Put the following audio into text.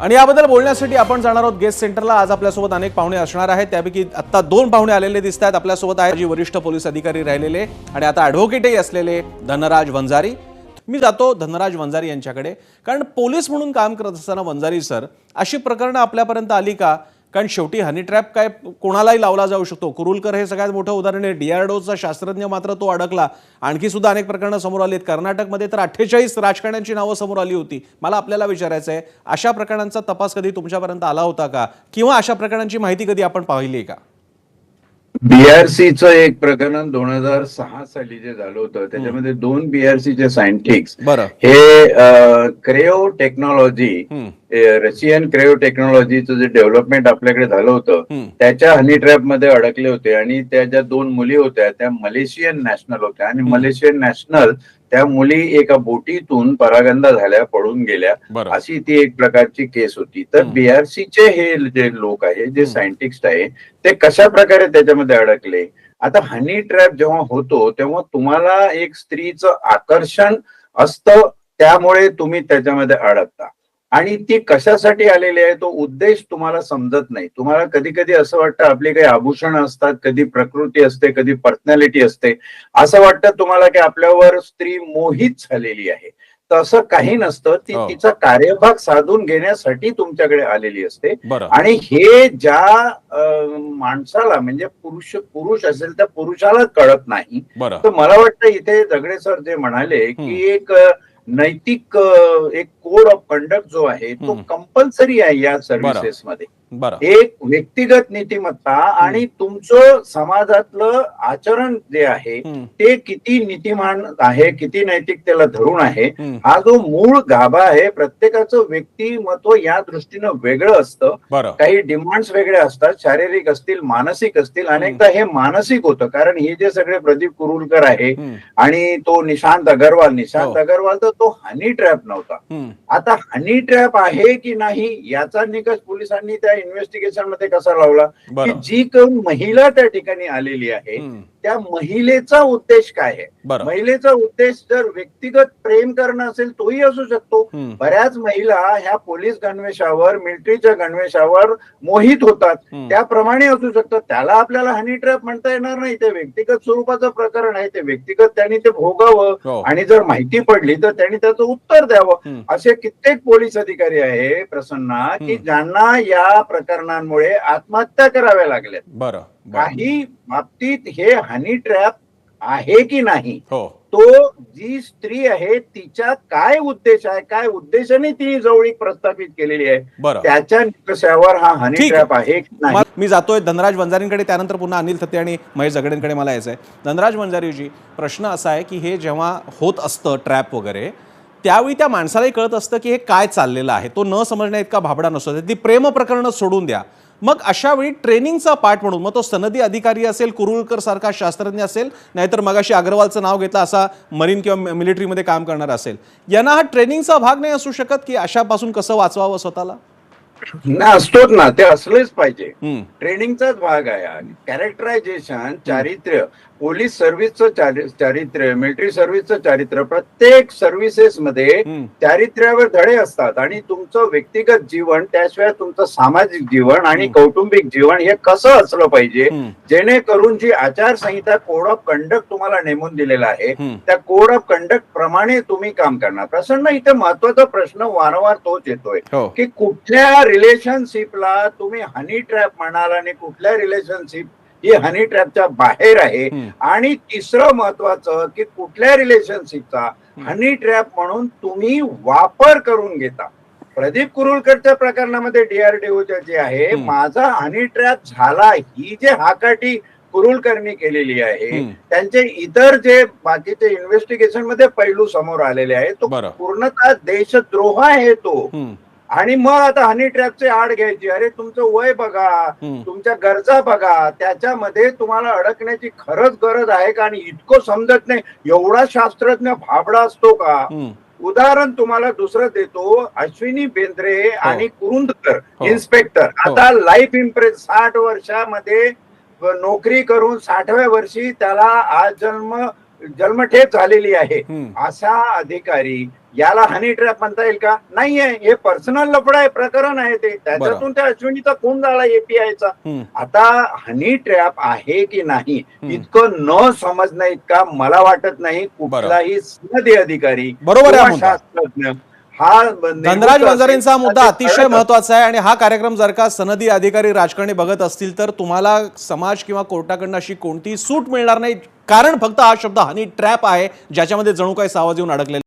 आणि याबद्दल बोलण्यासाठी आपण जाणार आहोत गेस्ट सेंटरला. आज आपल्यासोबत अनेक पाहुणे असणार आहेत. त्यापैकी आत्ता दोन पाहुणे आलेले दिसत आहेत आपल्यासोबत आहे जी वरिष्ठ पोलीस अधिकारी राहिलेले आणि आता ॲडव्होकेटही असलेले धनराज वंजारी. मी जातो धनराज वंजारी यांच्याकडे. कारण पोलीस म्हणून काम करत असताना वंजारी सर अशी प्रकरणं आपल्यापर्यंत आली का? कारण शेवटी हनी ट्रॅप काय कोणालाही लावला जाऊ शकतो. कुरुलकर हे सगळ्यात मोठं उदाहरण आहे. डीआरडोचा शास्त्रज्ञ मात्र तो अडकला. आणखी सुद्धा अनेक प्रकरणं समोर आली आहेत. कर्नाटकमध्ये तर अठ्ठेचाळीस राजकारण्यांची नावं समोर आली होती. मला आपल्याला विचारायचं आहे अशा प्रकरणांचा तपास कधी तुमच्यापर्यंत आला होता का? किंवा अशा प्रकरणांची माहिती कधी आपण पाहिली आहे का? बीआरसीचं एक प्रकरण दोन हजार सहा साली जे झालं होतं त्याच्यामध्ये दोन बीआरसीचे सायंटिस्ट हे क्रेओ टेक्नॉलॉजी रशियन क्रेओ टेक्नॉलॉजीचं जे डेव्हलपमेंट आपल्याकडे झालं होतं. त्याच्या हनी ट्रॅपमध्ये अडकले होते आणि त्या ज्या दोन मुली होत्या त्या मलेशियन नॅशनल होत्या. आणि मलेशियन नॅशनल त्या मुली एका बोटीतून परागंदा झाल्या पडून गेल्या. अशी ती एक प्रकारची केस होती. तर. बीआरसीचे हे जे लोक आहे जे. सायंटिस्ट आहे ते कशा प्रकारे त्याच्यामध्ये अडकले? आता हनी ट्रॅप जेव्हा होतो तेव्हा तुम्हाला एक स्त्रीचं आकर्षण असतं त्यामुळे तुम्ही त्याच्यामध्ये अडकता. आणि ती कशासाठी आलेली आहे तो उद्देश तुम्हाला समजत नाही. तुम्हाला कधी कधी असं वाटतं आपली काही आभूषण असतात कधी प्रकृती असते कधी पर्सनॅलिटी असते. असं वाटतं तुम्हाला की आपल्यावर स्त्री मोहित झालेली आहे. तसं काही नसतं. ती हो. तिचा कार्यभाग साधून घेण्यासाठी तुमच्याकडे आलेली असते. आणि हे ज्या माणसाला म्हणजे पुरुष पुरुष असेल त्या पुरुषाला कळत नाही. तर मला वाटतं इथे दगडे सर जे म्हणाले की एक नैतिक एक कोड ऑफ कंडक्ट जो आहे तो. कंपल्सरी आहे या सर्व्हिसेस मध्ये बरं एक व्यक्तिगत नीतिमत्ता आणि तुमचं समाजातलं आचरण जे आहे ते किती नीतिमान आहे किती नैतिकतेला धरून आहे हा जो मूळ गाभा आहे प्रत्येकाचं व्यक्तिमत्व या दृष्टीनं वेगळं असतं. काही डिमांड्स वेगळे असतात शारीरिक असतील मानसिक असतील अनेकदा हे मानसिक होतं कारण हे जे सगळे प्रदीप कुरुलकर आहे आणि तो निशांत अगरवाल निशांत हो. अगरवाल तर तो हनी ट्रॅप नव्हता. आता हनी ट्रॅप आहे की नाही याचा निकष पोलिसांनी त्या इन्व्हेस्टिगेशनमध्ये कसा लावला? की जी महिला त्या ठिकाणी आलेली आहे त्या महिलेचा उद्देश काय आहे? महिलेचा उद्देश जर व्यक्तिगत प्रेम करणं असेल तोही असू शकतो. बऱ्याच महिला ह्या पोलीस गणवेशावर मिलिटरीच्या गणवेशावर मोहित होतात. त्याप्रमाणे असू शकतं. त्याला आपल्याला हनी ट्रॅप म्हणता येणार नाही. ते व्यक्तिगत स्वरूपाचं प्रकरण आहे. ते व्यक्तिगत त्यांनी ते भोगावं. हो. आणि जर माहिती पडली तर त्यांनी त्याचं उत्तर द्यावं. असे कित्येक पोलीस अधिकारी आहे प्रसन्ना की. ज्यांना या प्रकरणांमुळे आत्महत्या कराव्या लागल्या बरं. काही बाबतीत हे हनी ट्रॅप आहे की नाही? हो. तो जी स्त्री आहे तिच्या काय उद्देश आहे काय उद्देशाने तिने जवळीक प्रस्थापित केलेली आहे त्याच्या निकषावर हा हनी. ट्रॅप आहे. मी जातोय धनराज वंजारींकडे त्यानंतर पुन्हा अनिल थत्ते आणि महेश जगडेंकडे मला यायचं आहे धनराज वंजारीजी प्रश्न असा आहे की हे जेव्हा होत असतं ट्रॅप वगैरे त्यावेळी त्या माणसालाही कळत असतं की हे काय चाललेलं आहे. तो न समजण्या इतका भाबडा नसतो. ती प्रेम प्रकरणं सोडून द्या. मग अशा वेळी ट्रेनिंगचा पार्ट म्हणून मग तो सनदी अधिकारी असेल कुरुळकर सारखा शास्त्रज्ञ असेल नाहीतर मगाशी अग्रवालचं नाव घेतलं असा मरीन किंवा मिलिटरीमध्ये काम करणार असेल यांना हा ट्रेनिंगचा भाग नाही असू शकत की अशापासून कसं वाचवावं स्वतःला? ना असतोच ना ते असलेच पाहिजे. ट्रेनिंगचाच भाग आहे आणि कॅरेक्टरायझेशन चारित्र्य पोलीस सर्व्हिसचं चारि- चारित्र्य मिलिटरी सर्व्हिसचं चारित्र्य प्रत्येक सर्व्हिसेस मध्ये हम्म, चारित्र्यावर धडे असतात. आणि तुमचं व्यक्तिगत जीवन त्याशिवाय तुमचं सामाजिक जीवन आणि. कौटुंबिक जीवन हे कसं असलं पाहिजे? जेणेकरून जी आचारसंहिता कोड ऑफ कंडक्ट तुम्हाला नेमून दिलेला आहे. त्या कोड ऑफ कंडक्ट प्रमाणे तुम्ही काम करणार. प्रसन्न इथे महत्त्वाचा प्रश्न वारंवार तोच येतोय हो. की कुठल्या रिलेशनशिपला तुम्ही हनी ट्रॅप म्हणाल आणि कुठल्या रिलेशनशिप ही हनी ट्रॅपच्या बाहेर आहे. आणि तिसरं महत्वाचं की कुठल्या रिलेशनशिपचा हनी ट्रॅप म्हणून तुम्ही वापर करून घेता प्रदीप कुरुलकरच्या प्रकरणामध्ये डीआरडीओच्या जे आहे. माझा हनी ट्रॅप झाला ही जे हाकाटी कुरुलकरनी केलेली आहे. त्यांचे इतर जे बाकीचे इन्व्हेस्टिगेशनमध्ये पैलू समोर आलेले आहेत तो. पूर्णतः देशद्रोह आहे तो आणि मग आता हनी ट्रॅपचे आड घ्यायची अरे तुमचं वय बघा. तुमच्या गरजा बघा त्याच्यामध्ये तुम्हाला अडकण्याची खरंच गरज आहे का आणि इतकं समजत नाही एवढा शास्त्रज्ञ भाबडा असतो का. उदाहरण तुम्हाला दुसरं देतो अश्विनी बेंद्रे आणि कुरुंदकर हो. इन्स्पेक्टर हो. आता लाईफ इम्प्रेस साठ वर्षामध्ये नोकरी करून साठव्या वर्षी त्याला आज जन्म जन्मठेप झालेली आहे. असा अधिकारी याला हनी ट्रॅप म्हणता येईल का नाहीये हे पर्सनल लफडा आहे प्रकरण आहे ते त्याच्यातून त्या अश्विनीचा खून झाला एपीआयचा. आता हनी ट्रॅप आहे की नाही. इतकं न समजणं इतका मला वाटत नाही कुठलाही सनदी अधिकारी बरोबर. शास्त्रज्ञ हा धनराज वंजारेंचा मुद्दा अतिशय महत्त्वाचा आहे आणि हा कार्यक्रम जर का सनदी अधिकारी राजकारणी बघत असतील तर तुम्हाला समाज किंवा कोर्टाकडनं अशी कोणतीही सूट मिळणार नाही. कारण फक्त हा शब्द हनी ट्रॅप आहे ज्याच्यामध्ये जणू काही सावज येऊन अडकलेला